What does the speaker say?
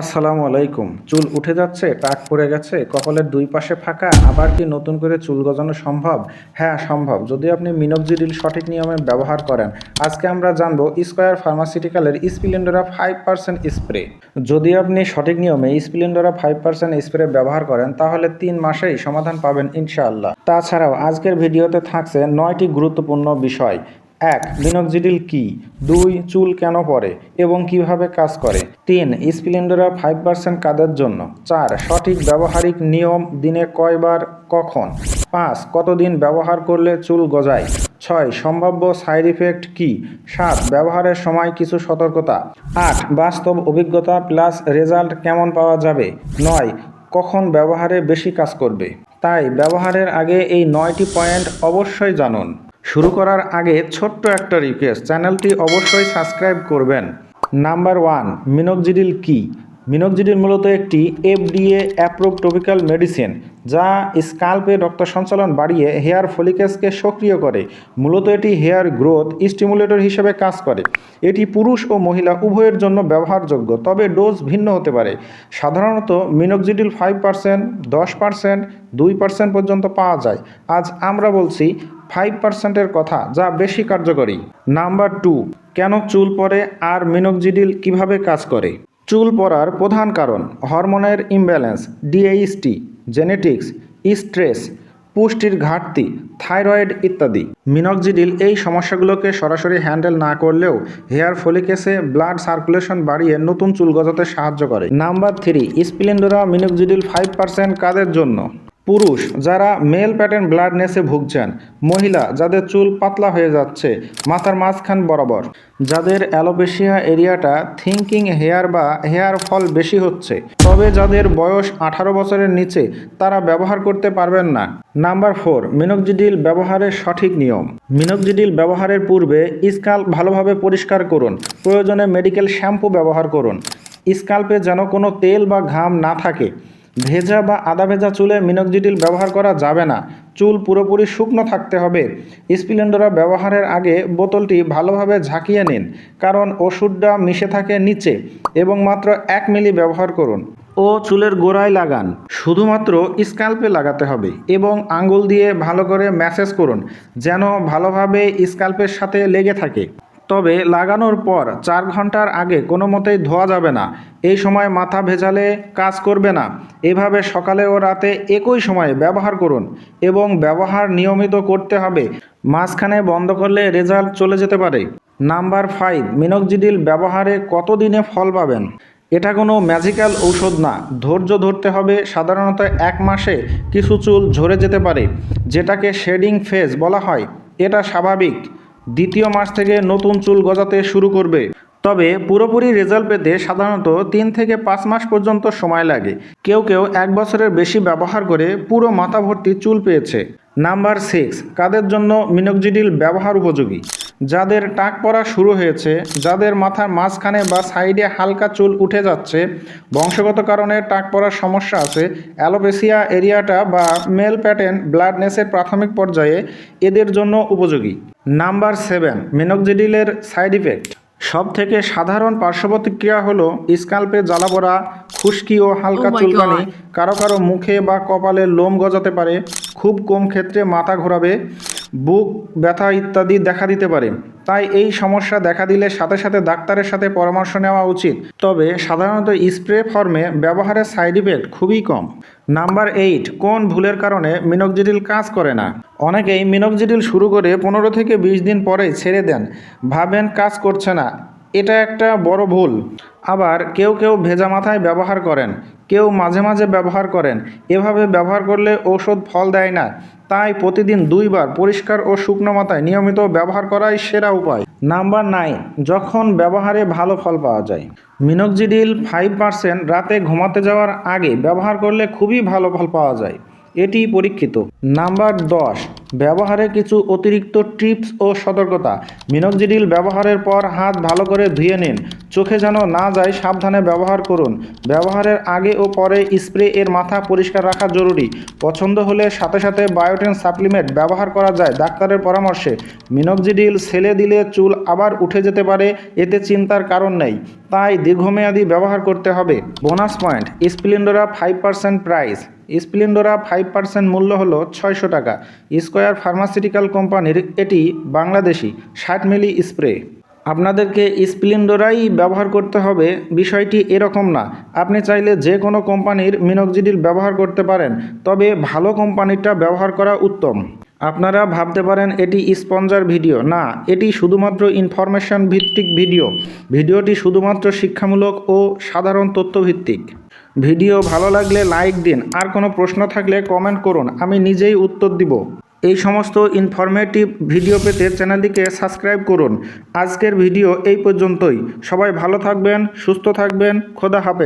আসসালামু আলাইকুম। চুল উঠে যাচ্ছে, টাক পড়ে গেছে, কপালের দুই পাশে ফাঁকা, আবার কি নতুন করে চুল গজানো সম্ভব? হ্যাঁ সম্ভব। যদি আপনি মিনক্সিডিল সঠিক নিয়মে ব্যবহার করেন, আজকে আমরা জানব স্কোয়ার ফার্মাসিউটিক্যালের স্প্লেন্ডোরা ফাইভ পার্সেন্ট স্প্রে। যদি আপনি সঠিক নিয়মে স্প্লেন্ডোরা ফাইভ পার্সেন্ট স্প্রে ব্যবহার করেন, তাহলে তিন মাসেই সমাধান পাবেন ইনশাআল্লাহ। তাছাড়াও আজকের ভিডিওতে থাকছে নয়টি গুরুত্বপূর্ণ বিষয়। এক মিনক্সিডিল কি? দুই, চুল কেন পড়ে? এবং কীভাবে কাজ করে? তিন, স্প্লেন্ডোরা ফাইভ পার্সেন্ট কাদের জন্য। চার, সঠিক ব্যবহারিক নিয়ম দিনে কয়বার, কখন? পাঁচ, কতদিন ব্যবহার করলে চুল গজায়? ছয়, সম্ভাব্য সাইড ইফেক্ট কি? সাত, ব্যবহারের সময় কিছু সতর্কতা? আট, বাস্তব অভিজ্ঞতা প্লাস রেজাল্ট কেমন পাওয়া যাবে? নয়, কখন ব্যবহারে বেশি কাজ করবে? তাই ব্যবহারের আগে এই নয়টি পয়েন্ট অবশ্যই জানুন। শুরু করার আগে ছোট্ট একটা রিকোয়েস্ট চ্যানেলটি অবশ্যই সাবস্ক্রাইব করবেন। নাম্বার ওয়ান মিনক্সিডিল কি? মিনক্সিডিল মূলত একটি এফডিএ অ্যাপ্রুভ টপিক্যাল মেডিসিন যা স্কাল্পে রক্ত সঞ্চালন বাড়িয়ে হেয়ার ফলিকেসকে সক্রিয় করে। মূলত এটি হেয়ার গ্রোথ স্টিমুলেটর হিসেবে কাজ করে। এটি পুরুষ ও মহিলা উভয়ের জন্য ব্যবহারযোগ্য, তবে ডোজ ভিন্ন হতে পারে। সাধারণত মিনক্সিডিল ফাইভ পার্সেন্ট দশ পার্সেন্ট দুই পার্সেন্ট পর্যন্ত পাওয়া যায়। আজ আমরা বলছি ফাইভ পার্সেন্টের কথা যা বেশি কার্যকরী। নাম্বার টু, কেন চুল পরে আর মিনক্সিডিল কীভাবে কাজ করে? চুল পড়ার প্রধান কারণ হরমোনের ইমব্যালেন্স ডিএইচটি জেনেটিক্স, স্ট্রেস, পুষ্টির ঘাটতি, থাইরয়েড ইত্যাদি। মিনক্সিডিল এই সমস্যাগুলোকে সরাসরি হ্যান্ডেল না করলেও হেয়ার ফলিকেসে ব্লাড সার্কুলেশন বাড়িয়ে নতুন চুল গজাতে সাহায্য করে। Number three, Splendora minoxidil five percent কাদের জন্য। পুরুষ যারা মেল প্যাটার্ন ব্লাডনেসে ভুগছেন, মহিলা যাদের চুল পাতলা হয়ে যাচ্ছে, মাথার মাঝখান বরাবর, যাদের অ্যালোপেশিয়া এরিয়াটা থিঙ্কিং হেয়ার বা হেয়ার ফল বেশি হচ্ছে, তবে যাদের বয়স আঠারো বছরের নিচে, তারা ব্যবহার করতে পারবেন না। নাম্বার ফোর মিনক্সিডিল ব্যবহারের সঠিক নিয়ম। মিনক্সিডিল ব্যবহারের পূর্বে স্কাল ভালোভাবে পরিষ্কার করুন, প্রয়োজনে মেডিকেল শ্যাম্পু ব্যবহার করুন। স্কাল্পে যেন কোনো তেল বা ঘাম না থাকে। ভেজা বা আদা ভেজা চুলে মিনক্সিডিল ব্যবহার করা যাবে না। চুল পুরোপুরি শুকনো থাকতে হবে। স্প্লেন্ডোরা ব্যবহারের আগে বোতলটি ভালোভাবে ঝাঁকিয়ে নিন, কারণ ওষুধটা মিশে থাকে নিচে, এবং মাত্র এক মিলি ব্যবহার করুন। ও চুলের গোড়ায় লাগান। শুধুমাত্র স্কাল্পে লাগাতে হবে, এবং আঙ্গুল দিয়ে ভালো করে ম্যাসেজ করুন, যেন ভালোভাবে স্কাল্পের সাথে লেগে থাকে। তবে লাগানোর পর চার ঘণ্টার আগে কোনো মতেই ধোয়া যাবে না। এই সময় মাথা ভেজালে কাজ করবে না। এভাবে সকালে ও রাতে একই সময়ে ব্যবহার করুন এবং ব্যবহার নিয়মিত করতে হবে। মাঝখানে বন্ধ করলে রেজাল্ট চলে যেতে পারে। নাম্বার ফাইভ, মিনক্সিডিল ব্যবহারে কতদিনে ফল পাবেন? এটা কোনো ম্যাজিক্যাল ঔষধ না। ধৈর্য ধরতে হবে, সাধারণত এক মাসে কিছু চুল ঝরে যেতে পারে, যেটাকে শেডিং ফেজ বলা হয়। এটা স্বাভাবিক। দ্বিতীয় মাস থেকে নতুন চুল গজাতে শুরু করবে। তবে পুরোপুরি রেজাল্ট পেতে সাধারণত তিন থেকে পাঁচ মাস পর্যন্ত সময় লাগে। কেউ কেউ এক বছরের বেশি ব্যবহার করে পুরো মাথা ভর্তি চুল পেয়েছে। নাম্বার সিক্স, কাদের জন্য মিনকজিডিল ব্যবহার উপযোগী? যাদের টাক পড়া শুরু হয়েছে যাদের মাথার মাঝখানে বা সাইডে হালকা চুল উঠে যাচ্ছে বংশগত কারণে টাক পড়ার সমস্যা আছে অ্যালোপেসিয়া এরিয়াটা বা মেল প্যাটার্ন ব্লাডনেসের প্রাথমিক পর্যায়ে এদের জন্য উপযোগী। নাম্বার সেভেন মিনক্সিডিলের সাইড ইফেক্ট। সব থেকে সাধারণ পার্শ্বপ্রতিক্রিয়া হলো স্কাল্পে জ্বালা পড়া খুশকি ও হালকা Oh চুলকানি কারও কারও মুখে বা কপালে লোম গজাতে পারে খুব কম ক্ষেত্রে মাথা ঘোরাবে বুক, ব্যথা ইত্যাদি দেখা দিতে পারে। তাই এই সমস্যা দেখা দিলে সাথে সাথে ডাক্তারের সাথে পরামর্শ নেওয়া উচিত। তবে সাধারণত স্প্রে ফর্মে ব্যবহারের সাইড ইফেক্ট খুবই কম। নাম্বার এইট কোন ভুলের কারণে মিনক্সিডিল কাজ করে না? অনেকেই মিনক্সিডিল শুরু করে পনেরো থেকে বিশ দিন পরে ছেড়ে দেন। ভাবেন কাজ করছে না। এটা একটা বড় ভুল। আবার কেউ কেউ ভেজা মাথায় ব্যবহার করেন, কেউ মাঝে মাঝে ব্যবহার করেন। এভাবে ব্যবহার করলে ঔষধ ফল দেয় না। তাই প্রতিদিন দুইবার পরিষ্কার ও শুকনো মাথায় নিয়মিত ব্যবহার করাই সেরা উপায়। নাম্বার নাইন, যখন ব্যবহারে ভালো ফল পাওয়া যায়। মিনক্সিডিল ফাইভ পার্সেন্ট রাতে ঘুমাতে যাওয়ার আগে ব্যবহার করলে খুবই ভালো ফল পাওয়া যায়। এটি পরীক্ষিত। নাম্বার দশ ব্যবহারে কিছু অতিরিক্ত টিপস ও সতর্কতা। মিনক্সিডিল ব্যবহারের পর হাত ভালো করে ধুয়ে নিন। চোখে যেন না যায় সাবধানে ব্যবহার করুন। ব্যবহারের আগে ও পরে স্প্রে এর মাথা পরিষ্কার রাখা জরুরি। পছন্দ হলে সাথে সাথে বায়োটেন সাপ্লিমেন্ট ব্যবহার করা যায় ডাক্তারের পরামর্শে। মিনক্সিডিল সেলে দিলে চুল আবার উঠে যেতে পারে, এতে চিন্তার কারণ নেই। তাই দীর্ঘমেয়াদী ব্যবহার করতে হবে। Bonus point, Splendora five percent price. Splendora five percent মূল্য হলো ছয়শো টাকা। স্কোয়ার ফার্মাসিউটিক্যাল কোম্পানির এটি বাংলাদেশি, ষাট মিলি স্প্রে। আপনাদেরকে স্প্লেন্ডোরাই ব্যবহার করতে হবে। বিষয়টি এরকম না। আপনি চাইলে যে কোনো কোম্পানির মিনক্সিডিল ব্যবহার করতে পারেন, তবে ভালো কোম্পানিটা ব্যবহার করা উত্তম। আপনারা ভাবতে পারেন এটি স্পঞ্জার ভিডিও। না, এটি শুধুমাত্র ইনফরমেশন ভিত্তিক ভিডিও। ভিডিওটি শুধুমাত্র শিক্ষামূলক ও সাধারণ তথ্যভিত্তিক। ভিডিও ভালো লাগলে লাইক দিন। আর কোনো প্রশ্ন থাকলে কমেন্ট করুন। আমি নিজেই উত্তর দিব। এই সমস্ত ইনফরমেটিভ ভিডিও পেতে চ্যানেলটিকে সাবস্ক্রাইব করুন। আজকের ভিডিও এই পর্যন্তই। সবাই ভালো থাকবেন, সুস্থ থাকবেন, খোদা হাফেজ।